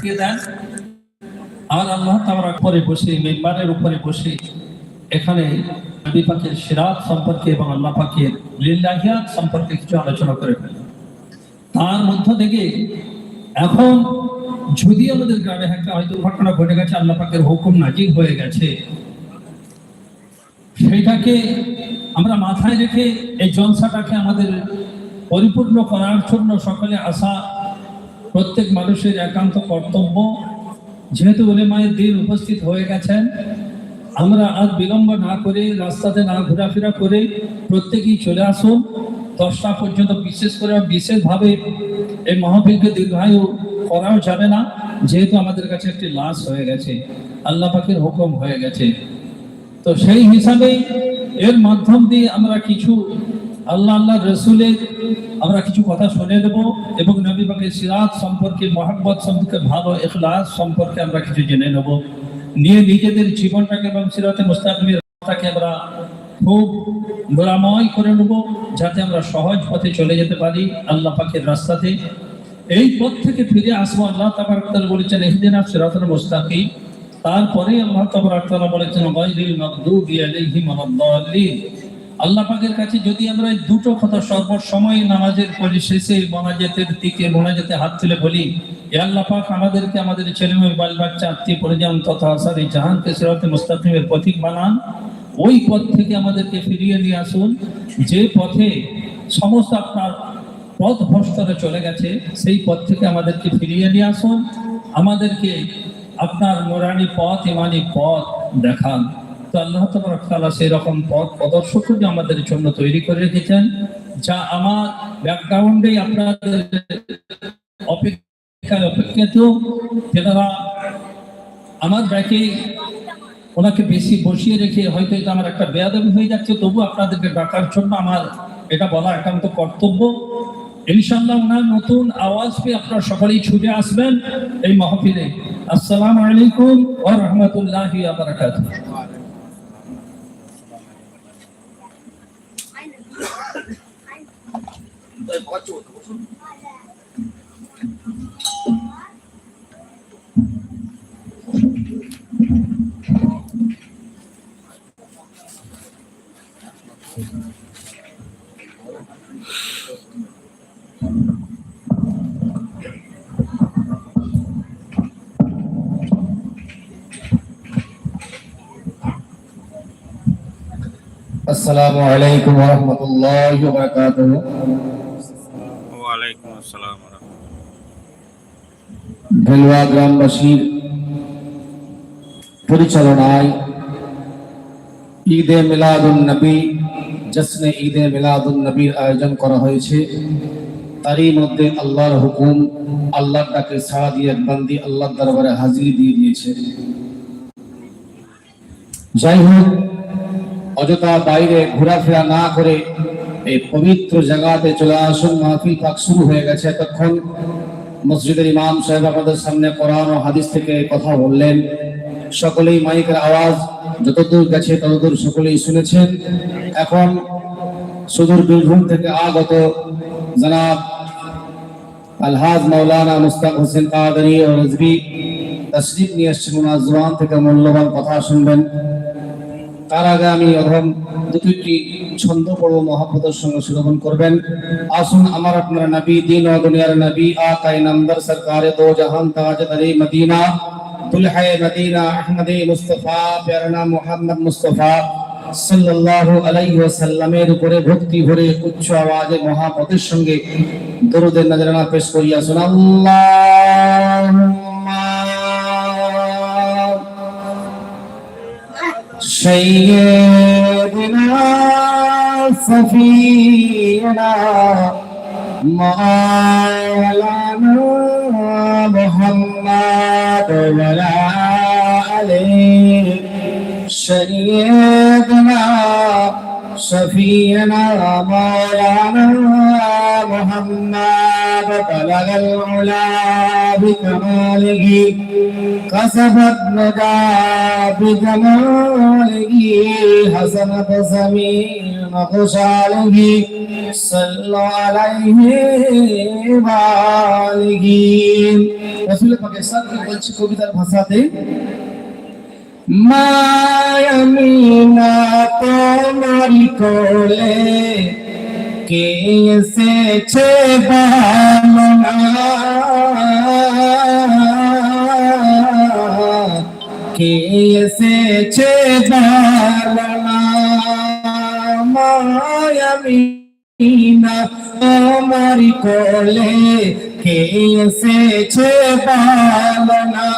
কাটিয়ে দেন। আর আল্লাহ তাআলা উপরে বসে, মেম্বারের উপরে বসে এখানে নবী সিরাত সম্পর্কে এবং আল্লাহ পাকের লিল্লাহিয়াত সম্পর্কে কিছু আলোচনা করে তার মধ্য থেকে এখন যদি আমাদের গ্রামে একটা হয়তো ঘটনা ঘটে গেছে, আল্লাহ পাকের হুকুম নাজির হয়ে গেছে সেইটাকে আমরা মাথায় রেখে এই জলসাটাকে আমাদের পরিপূর্ণ করার জন্য সকলে আসা প্রত্যেক মানুষের একান্ত কর্তব্য। যেহেতু মায়ের দিন উপস্থিত হয়ে গেছেন, আমরা আর বিলম্ব না করে, রাস্তাতে না ঘোরাফেরা করে প্রত্যেকেই চলে আসুন। দশটা পর্যন্ত বিশেষ করে বিশেষভাবে এই মহাবীরকে দীর্ঘায়ু করাও যাবে না, যেহেতু আমাদের কাছে একটি লাশ হয়ে গেছে, আল্লাহ পাকের হুকুম হয়ে গেছে। তো সেই হিসাবেই এর মাধ্যম দিয়ে আমরা কিছু আল্লাহ আল্লাহ রসুলের আমরা কিছু কথা শুনে দেব এবং নবী পাকের সিরাত সম্পর্কে, মহাব্বত সম্পর্কে, ভালো এখলাস সম্পর্কে আমরা কিছু জেনে নেব। নিয়ে নিজেদের জীবনটাকে এবং সিরাতে মুস্তাকিমের রাস্তাকে আমরা খুব গোলাময় করে নেব যাতে আমরা সহজ পথে চলে যেতে পারি আল্লাহ পাকের রাস্তাতে। এই পথ থেকে ফিরে আসব, আল্লাহ তাবার বলেছেন এহদিন সিরাতুল মুস্তাকিম। তারপরে আল্লাহ তাবারাক তাআলা বলেছেন আল্লাহ পাকের কাছে যদি আমরা দুটো কথা সর্বসময় নামাজের পরিশেষে মোনাজাতের দিকে, মোনাজাতে হাত তুলে বলি, এ আল্লাহ পাক আমাদেরকে আমাদের ছেলে মেয়ে বাল বাচ্চা আত্মীয় পরিজন তথা আসার জাহানকে সিরাতে মুস্তাকিমের পথিক বানান। ওই পথ থেকে আমাদেরকে ফিরিয়ে নিয়ে আসুন। যে পথে সমস্ত আপনার পথ ভ্রষ্টরা চলে গেছে, সেই পথ থেকে আমাদেরকে ফিরিয়ে নিয়ে আসুন। আমাদেরকে আপনার মোরানি পথ, ইমানি পথ দেখান। তো আল্লাহ তালা সেই রকম পথ প্রদর্শক আমাদের জন্য তৈরি করে রেখেছেন, যা আমার ব্যাকগ্রাউন্ডেই আপনাদের অপেক্ষায় অপেক্ষিত। যেনারা আমার ব্যাকে ওনাকে বেশি বসিয়ে রেখে হয়তো এটা আমার একটা বেয়াদবি হয়ে যাচ্ছে, তবু আপনাদেরকে ডাকার জন্য আমার এটা বলা একান্ত কর্তব্য। ইনশাল্লাহ ওনার নতুন আওয়াজ পেয়ে আপনারা সকলেই ছুটে আসবেন এই মাহফিলে। আসসালামু আলাইকুম ওয়া রাহমাতুল্লাহি ওয়া বারাকাতুহু। السلام علیکم ورحمۃ اللہ وبرکاتہ۔ وعلیکم السلام بلوا گرام بشیر পরিচালনায় ঈদে মিলাদুন নবী, জশ্নে ঈদে মিলাদুন নবীর আয়োজন করা হয়েছে। তারই মধ্যে আল্লাহর হুকুম, আল্লাহর ডাকে দিয়ে দরবারে দিয়ে দিয়েছে। যাই হোক, অযথা বাইরে ঘোরাফেরা না করে এই পবিত্র জায়গাতে চলে আসুন। মাহফিল পাক শুরু হয়ে গেছে এতক্ষণ। মসজিদের ইমাম সাহেব আমাদের সামনে কোরআন ও হাদিস থেকে কথা বললেন। সকলেই মাইকের আওয়াজ যতদূর গেছে ততদূর সকলেই শুনেছেন। এখন সুদূর বীরভূম থেকে আগত জনাব আলহাজ মাওলানা মুস্তাক হোসেন কাদরি ও রিজভি তশরিফ নিয়ে এসছেন। ওনার জোয়ান থেকে মূল্যবান কথা শুনবেন। তার আগে আমি অধম দুটি ছন্দ পড়ব, মহাব্বতের সঙ্গে শ্রবণ করবেন। আসুন আমার আপনার নবী, দিন ও দুনিয়ার নবী, আকাই নম্বর সরকারে দো জাহান তাজ মদিনা। दुल्हा मदीना अहमद मुस्तफ़ा সাল্লাল্লাহু আলাইহি ওয়াসাল্লামের উপরে ভক্তি ভরে উচ্চ আওয়াজে সঙ্গে দরুদের পেশ করিয়া সুনাল্লাহুম্মা সাইয়্যিদিনা সাফিনা মাওলানা ولا عليه سيدنا سفينا مولانا محمد بلغ العلا بكماله كسبت ندى بجماله حسنت سمين خشاله صلوا عليه وآله রসুল পাকের সাথে বলছি কবিতার ভাষাতে মায়ামিনা তোমারি কোলে কে এসেছে বামনা? কে এসেছে বামনা? মায়ামিনা তোমারি কোলে কে এসেছে বামনা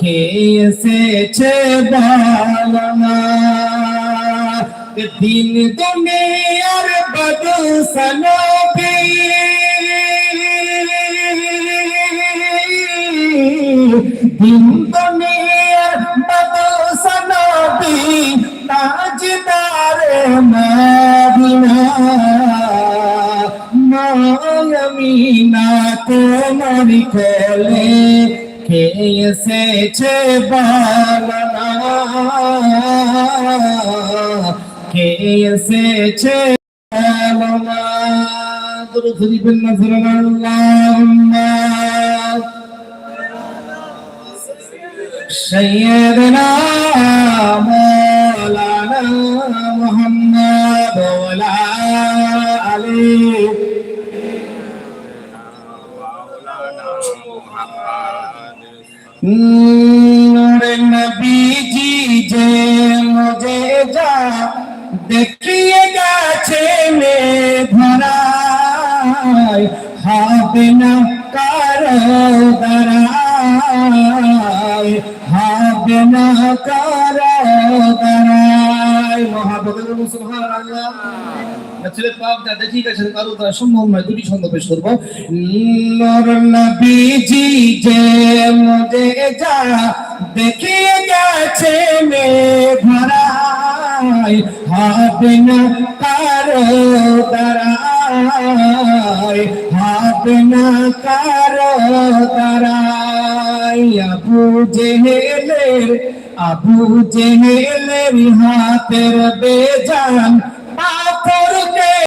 কে এসেছে বালনা। দিন দুনিয়ার বদসনবি দিন দুনিয়ার বদসনবি তোমার কোলে কে এসেছে বালনা কে এসেছে বালনা দুরুদ দিবেন নজর আল্লাহুম্মা سيدنا مولانا محمد وعلى آله नूर नबी जी जे मुझे जा देखिए गाछे में भरा हाथ न करो दराय हाथ न करो दराय महाबदल सुभान अल्लाह ছেলে পাপ যা দেখি গেছেন কারও দ্বারা সম্ভব নয়, দুটি ছন্দ পেশ করব। নবীজি যে মজে যা, দেখিয়ে গেছে মে ধরায় হবে না কারও দাঁড়ায় হবে না কারও দাঁড়ায় আবু জেহেলের আবু জেহেলের হাতের বেজান